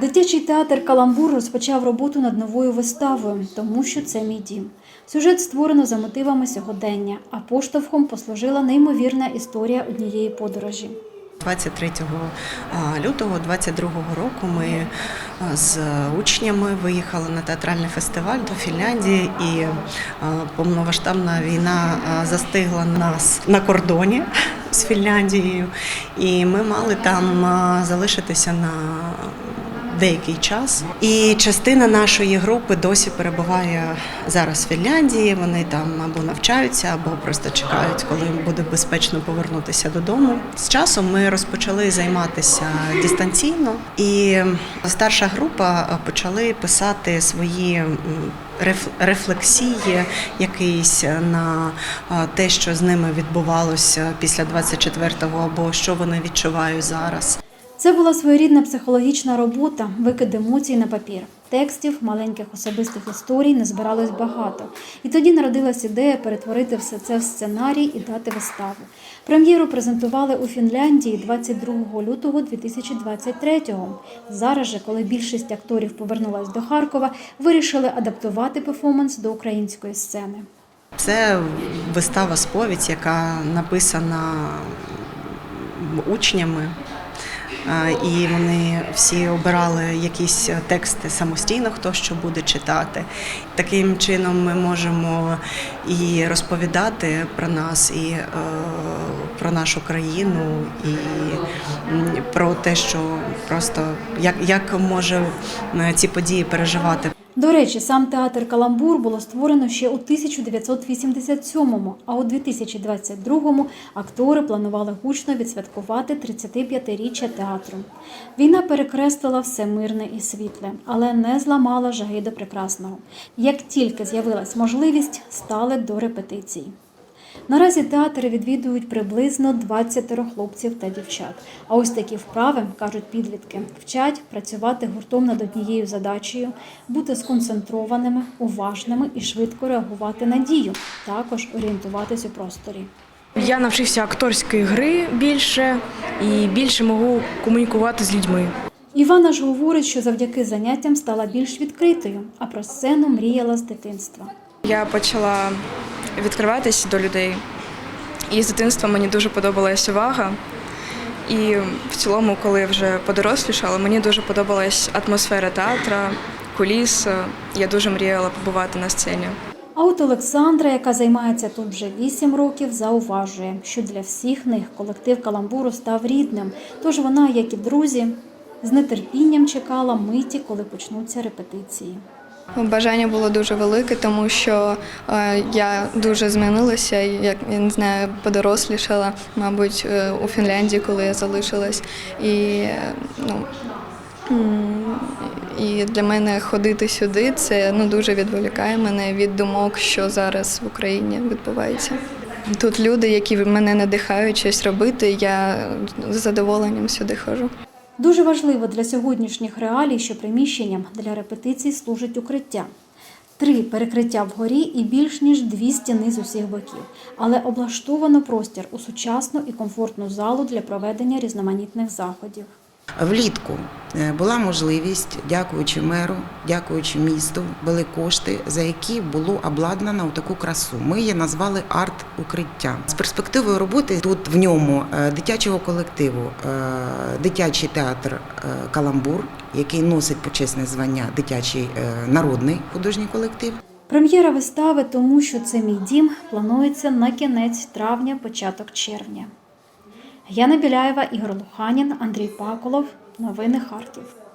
Дитячий театр Каламбур розпочав роботу над новою виставою, тому що це мій дім. Сюжет створено за мотивами сьогодення, а поштовхом послужила неймовірна історія однієї подорожі. 23 а, лютого 22 року ми з учнями виїхали на театральний фестиваль до Фінляндії, і а, повномасштабна війна застигла нас на кордоні з Фінляндією, і ми мали там залишитися на деякий час. І частина нашої групи досі перебуває зараз в Фінляндії. Вони там або навчаються, або просто чекають, коли буде безпечно повернутися додому. З часом ми розпочали займатися дистанційно, і старша група почали писати свої. Рефлексії якісь на те, що з ними відбувалося після 24-го, або що вони відчувають зараз. Це була своєрідна психологічна робота, викид емоцій на папір. Текстів, маленьких особистих історій не збиралось багато. І тоді народилась ідея перетворити все це в сценарій і дати виставу. Прем'єру презентували у Фінляндії 22 лютого 2023-го. Зараз же, коли більшість акторів повернулась до Харкова, вирішили адаптувати перформанс до української сцени. Це вистава сповідь, яка написана учнями. І вони всі обирали якісь тексти самостійно, хто що буде читати. Таким чином ми можемо і розповідати про нас, і е, про нашу країну, і про те, що просто як, як може е, ці події переживати До речі, сам театр Каламбур було створено ще у 1987-му, а у 2022-му актори планували гучно відсвяткувати 35-річчя театру. Війна перекреслила все мирне і світле, але не зламала жаги до прекрасного. Як тільки з'явилась можливість, стали до репетицій. Наразі театри відвідують приблизно 20 хлопців та дівчат. А ось такі вправи, кажуть підлітки, вчать працювати гуртом над однією задачею, бути сконцентрованими, уважними і швидко реагувати на дію, також орієнтуватись у просторі. Я навчився акторської гри більше і більше можу комунікувати з людьми. Івана ж говорить, що завдяки заняттям стала більш відкритою, а про сцену мріяла з дитинства. Я почала відкриватися до людей. І з дитинства мені дуже подобалась увага. І в цілому, коли вже подорослішала, мені дуже подобалась атмосфера театра, куліс. Я дуже мріяла побувати на сцені. А от Олександра, яка займається тут вже 8 років, зауважує, що для всіх них колектив каламбуру став рідним. Тож вона, як і друзі, з нетерпінням чекала миті, коли почнуться репетиції. Бажання було дуже велике, тому що е, я дуже змінилася, як я не знаю, подорослішала, мабуть, е, у Фінляндії, коли я залишилась. І, ну, і для мене ходити сюди це ну, дуже відволікає мене від думок, що зараз в Україні відбувається. Тут люди, які мене надихають щось робити, я з задоволенням сюди ходжу. Дуже важливо для сьогоднішніх реалій, що приміщенням для репетицій служить укриття. Три перекриття вгорі і більш ніж дві стіни з усіх боків, але облаштовано простір у сучасну і комфортну залу для проведення різноманітних заходів. Влітку е, була можливість, дякуючи меру, дякуючи місту, були кошти, за які було обладнано таку красу. Ми її назвали арт-укриття. З перспективою роботи тут в ньому е, дитячого колективу, е, дитячий театр Каламбур, який носить почесне звання дитячий народний художній колектив. Прем'єра вистави, тому що це мій дім, планується на кінець травня, початок червня. Яна Біляєва, Ігор Луханін, Андрій Паколов. Новини Харків.